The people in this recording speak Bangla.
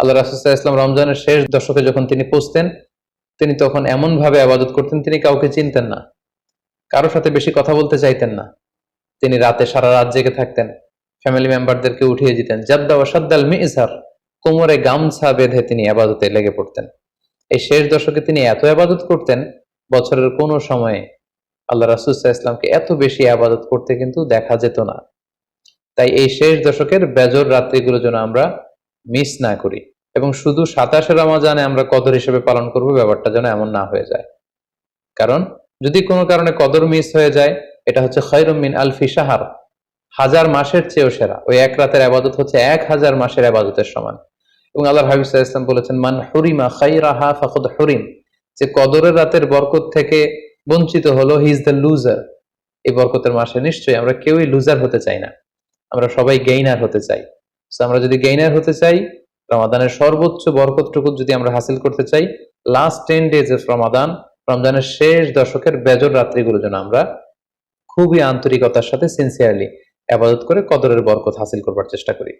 আল্লাহ রাসুল্লাহ ইসলাম রমজানের শেষ দশকে যখন তিনি পৌঁছতেন, তিনি তখন এমন ভাবে আবাদত করতেন, তিনি কাউকে চিনতেন না কারও সাথে বেশি কথা বলতে চাইতেন না। তিনি রাতে সারা রাত জেগে থাকতেন ফ্যামিলি মেম্বারদেরকে উঠিয়ে দিতেন। জাদ্দা ও সাদ্দাল কোমরে গামছা বেঁধে তিনি আবাদতে লেগে পড়তেন। এই শেষ দশকে তিনি এত আবাদত করতেন, বছরের কোনো সময়ে আল্লাহ রাসুল্লাহ ইসলামকে এত বেশি আবাদত করতে কিন্তু দেখা যেত না। তাই এই শেষ দশকের বেজর রাত্রিগুলো যেন আমরা মিস না করি। এবং শুধু সাতাশে রমাজানে আমরা কদর হিসেবে পালন করব, ব্যাপারটা যেন এমন না হয়ে যায়। কারণ, যদি কোনো কারণে কদর মিস হয়ে যায়, এটা হচ্ছে খৈরমিন আলফি সাহার হাজার মাসের চেয়েও সেরা। ওই এক রাতের আবাদত হচ্ছে এক হাজার মাসের আবাদতের সমান। এবং আল্লাহ হাবিব ইসলাম বলেছেন, মান হরিমা খাইরাহা ফাকুদ হরিম। যে কদরের রাতের বরকত থেকে বঞ্চিত হলো, হি ইজ দ্য লুজার। এই বরকতের মাসে নিশ্চয়ই আমরা কেউই লুজার হতে চাই না। আমরা সবাই গেইনার হতে চাই। আমরা যদি গেইনার হতে চাই রমাদানের সর্বোচ্চ বরকতটুকু যদি আমরা হাসিল করতে চাই last ten days of Ramadan রমজানের শেষ দশকের বেজর রাত্রিগুলো যেন আমরা খুবই আন্তরিকতার সাথে সিনসিয়ারলি আবাদত করে কদরের বরকত হাসিল করবার চেষ্টা করি।